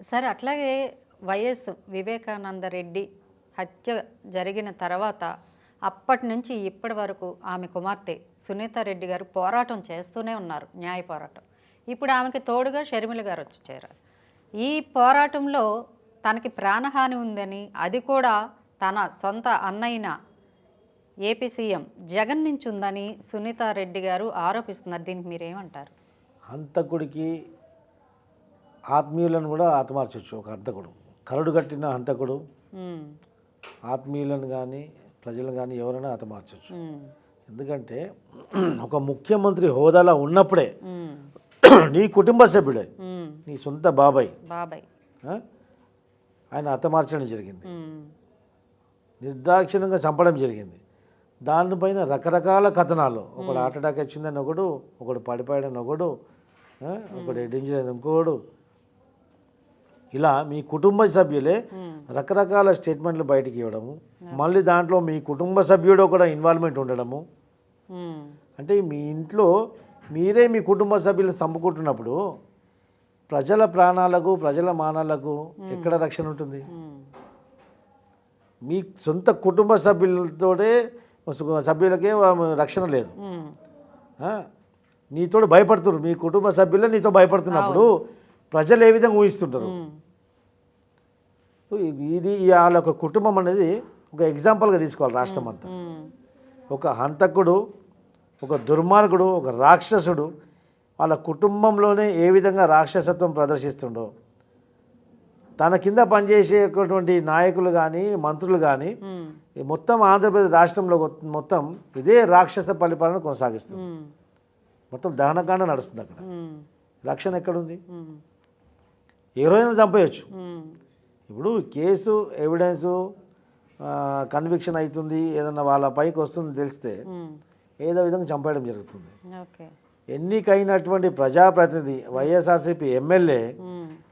Sir అట్లాగే YS Vivekananda Reddy హత్య జరిగిన తర్వాత అప్పటి నుంచి ఇప్పటి వరకు ఆమె కుమార్తె సునీత రెడ్డి గారు పోరాటం చేస్తూనే ఉన్నారు న్యాయ పోరాటం. ఇప్పుడు ఆమెకి తోడుగా షర్మిల గారు వచ్చి చేరారు. ఈ పోరాటంలో తనకి ప్రాణహాని ఉందని అది కూడా తన సొంత అన్నైన ఏపీ సీఎం జగన్ నుంచి ఉందని సునీత రెడ్డి గారు ఆరోపిస్తున్నారు. దీనికి మీరేమంటారు? హంతకుడికి ఆత్మీయులను కూడా ఆత్మార్చవచ్చు ఒక హంతకుడు. కరడు కట్టిన హంతకుడు ఆత్మీయులను కానీ ప్రజలను కానీ ఎవరైనా హతమార్చవచ్చు ఎందుకంటే ఒక ముఖ్యమంత్రి హోదాలో ఉన్నప్పుడే నీ కుటుంబ సభ్యుడే నీ సొంత బాబాయ్. బాబాయ్? ఆయన హతమార్చడం జరిగింది. నిర్దాక్షిణ్యంగా చంపడం జరిగింది. దానిపైన రకరకాల కథనాలు. ఒకడు హార్ట్ అటాక్ వచ్చిందని ఒకడు ఒకడు పడిపోయాడని ఒకడు? ఒకడు హెడ్ ఇంజరీ అయింది ఇంకోడు. ఇలా మీ కుటుంబ సభ్యులే రకరకాల స్టేట్మెంట్లు బయటికి ఇవ్వడము మళ్ళీ దాంట్లో మీ కుటుంబ సభ్యుడు కూడా ఇన్వాల్వ్మెంట్ ఉండడము. అంటే మీ ఇంట్లో మీరే మీ కుటుంబ సభ్యులు చంపుకుంటున్నప్పుడు ప్రజల ప్రాణాలకు ప్రజల మానాలకు ఎక్కడ రక్షణ ఉంటుంది? మీ సొంత కుటుంబ సభ్యులతోటే సభ్యులకే రక్షణ లేదు? నీతోడు భయపడుతున్నారు మీ కుటుంబ సభ్యులే నీతో భయపడుతున్నప్పుడు ప్రజలు ఏ విధంగా ఊహిస్తుంటారు? ఇది వాళ్ళ ఒక కుటుంబం అనేది ఒక ఎగ్జాంపుల్గా తీసుకోవాలి రాష్ట్రం అంతా. ఒక హంతకుడు ఒక దుర్మార్గుడు ఒక రాక్షసుడు వాళ్ళ కుటుంబంలోనే ఏ విధంగా రాక్షసత్వం ప్రదర్శిస్తుండో తన కింద పనిచేసేటువంటి నాయకులు కానీ మంత్రులు కానీ మొత్తం ఆంధ్రప్రదేశ్ రాష్ట్రంలో మొత్తం ఇదే రాక్షస పరిపాలన కొనసాగిస్తుంది. మొత్తం దహనకాండ నడుస్తుంది అక్కడ. రక్షణ ఎక్కడుంది? ఎవరైనా చంపేయచ్చు. ఇప్పుడు కేసు ఎవిడెన్సు కన్విక్షన్ అవుతుంది ఏదన్నా వాళ్ళ పైకి వస్తుంది తెలిస్తే ఏదో విధంగా చంపేయడం జరుగుతుంది. ఎన్నికైనటువంటి ప్రజాప్రతినిధి వైఎస్ఆర్సీపీ ఎమ్మెల్యే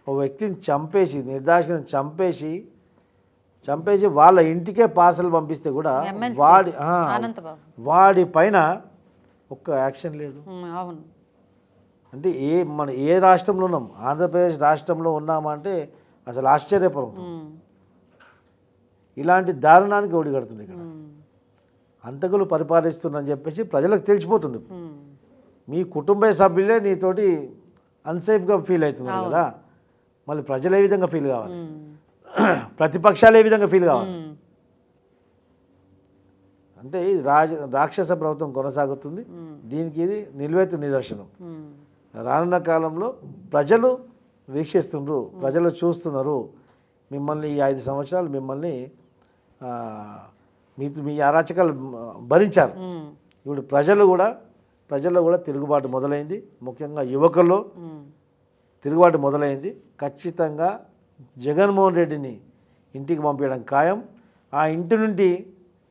ఓ వ్యక్తిని చంపేసి నిర్దాక్షిణ చంపేసి చంపేసి వాళ్ళ ఇంటికే పార్సల్ పంపిస్తే కూడా. వాడి వాడి పైన ఒక్క యాక్షన్ లేదు. అంటే ఏ మన ఏ రాష్ట్రంలో ఉన్నాం ఆంధ్రప్రదేశ్ రాష్ట్రంలో ఉన్నామంటే అసలు ఆశ్చర్యపరం ఇలాంటి దారుణానికి ఒడిగడుతుంది ఇక్కడ. అంతకులు పరిపాలిస్తుందని చెప్పేసి ప్రజలకు తెలిసిపోతుంది. మీ కుటుంబ సభ్యులే నీతోటి అన్సేఫ్గా ఫీల్ అవుతున్నారు కదా. మళ్ళీ ప్రజలు ఏ విధంగా ఫీల్ కావాలి? ప్రతిపక్షాలు ఏ విధంగా ఫీల్ కావాలి? అంటే ఇది రాజ రాక్షస ప్రభుత్వం కొనసాగుతుంది. దీనికి ఇది నిలువెత్తు నిదర్శనం. రానున్న కాలంలో ప్రజలు వీక్షిస్తుండ్రు ప్రజలు చూస్తున్నారు. మిమ్మల్ని ఈ ఐదు సంవత్సరాలు మిమ్మల్ని మీ మీ అరాచకాలు భరించారు. ఇప్పుడు ప్రజలు కూడా ప్రజల్లో కూడా తిరుగుబాటు మొదలైంది. ముఖ్యంగా యువకుల్లో తిరుగుబాటు మొదలైంది. ఖచ్చితంగా జగన్మోహన్ రెడ్డిని ఇంటికి పంపించడం ఖాయం. ఆ ఇంటి నుండి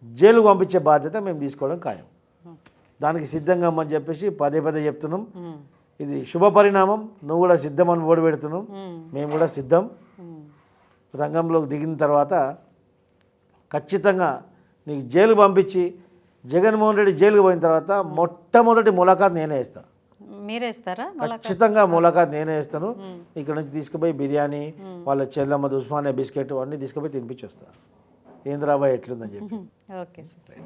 జైలుకు పంపించే బాధ్యత మేము తీసుకోవడం ఖాయం. దానికి సిద్ధంగా అని చెప్పేసి పదే పదే చెప్తున్నాం. ఇది శుభ పరిణామం. నువ్వు కూడా సిద్ధమని ఓడి పెడుతున్నాం ఉమ్, మేము కూడా సిద్ధం. రంగంలోకి దిగిన తర్వాత ఖచ్చితంగా నీకు జైలు పంపించి జగన్మోహన్ రెడ్డి జైలుకు పోయిన తర్వాత మొట్టమొదటి ములాఖాత్ నేనే ఇస్తాను మీరే ఇస్తారా ఖచ్చితంగా ములాఖాత్ నేనే ఇస్తాను ఇక్కడ నుంచి తీసుకుపోయి బిర్యానీ వాళ్ళ చెల్లమ్మ ఉస్మానియా బిస్కెట్ అన్నీ తీసుకుపోయి తినిపించి వస్తాను ఏంద్రాబాయ్ ఎట్లుందని చెప్పి. Okay sir.